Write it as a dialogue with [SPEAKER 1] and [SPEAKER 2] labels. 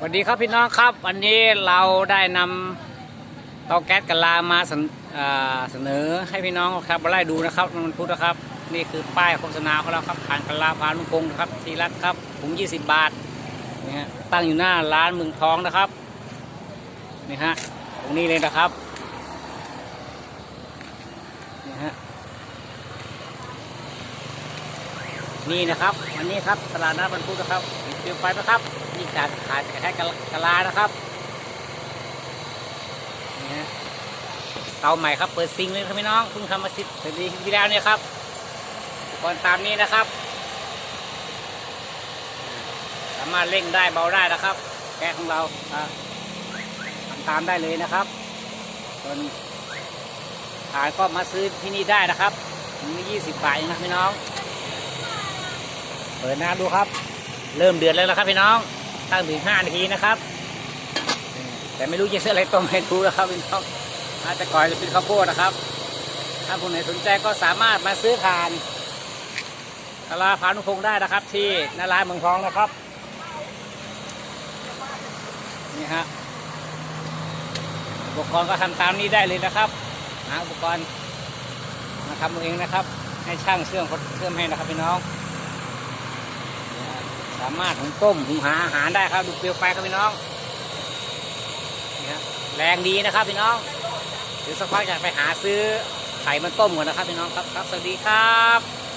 [SPEAKER 1] สวัสดีครับพี่น้องครับ วันนี้เราได้นำเตาแก๊สกะลามาเสนอให้พี่น้องครับมาไล่ดูนะครับมันพุธนะครับ นี่คือป้ายโฆษณาของเราครับผ่านกะลาพานุพงศ์นะครับทีรัตครับถุง20 บาทนี่ฮะตั้งอยู่หน้าร้านเมืองทองนะครับนี่ฮะตรงนี้เลยนะครับนี่ฮะ นี่นะครับ วันนี้ครับตลาดนัดวันพุธนะครับเตรียมไฟนะครับนี่การขายแค่กะลากะลานะครับนี่ฮะเตาใหม่ครับเปิดซิงเลยครับพี่น้องเพิ่งทำมาสิบสิบปีที่แล้วเนี่ยครับอุปก่อนตามนี้นะครับ สามารถเร่งได้เบาได้นะครับแก๊ของเราทำตามได้เลยนะครับส่วนขายก็มาซื้อที่นี่ได้นะครับมียี่สิบบาทนะพี่น้อง เปิดหน้าดูครับ เริ่มเดือดแล้วนะครับพี่น้อง ตั้งถึงห้านาทีนะครับ แต่ไม่รู้จะซื้ออะไรต้มให้ดูนะครับพี่น้องอาจจะก่อยจะเป็นข้าวโพดนะครับ ถ้าคนไหนสนใจก็สามารถมาซื้อทานตลาดพานุพงศ์ได้นะครับ ที่นาลาเมืองทองนะครับนี่ฮะอุปกรณ์ก็ทำตามนี้ได้เลยนะครับหาอุปกรณ์มาทำเองนะครับ ให้ช่างเชื่อมเชื่อมให้นะครับพี่น้องามารถหุงต้มหุงหาอาหารได้ครับ ดูเปลวไฟครับพี่น้องนี่ฮะแรงดีนะครับพี่น้องเดี๋ยวสักพักจะไปหาซื้อไข่มันต้มก่อนนะครับพี่น้องครับครับ สวัสดีครับ